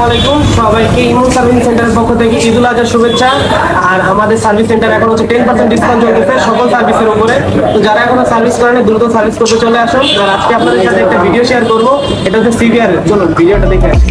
আসসালামু আলাইকুম। সবাইকে ইমন সার্ভিস সেন্টারের পক্ষ থেকে ঈদুল আজহার শুভেচ্ছা। আর আমাদের সার্ভিস সেন্টার এখন হচ্ছে টেন পার্সেন্ট ডিসকাউন্ট চলতেছে সকল সার্ভিসের উপরে। তো যারা এখনও সার্ভিস করেন, দ্রুত সার্ভিস করতে চলে আসুন। আর আজকে আপনাদের সাথে একটা ভিডিও শেয়ার করব। এটা হচ্ছে সিভিআর চলুন ভিডিওটা দেখে আসি।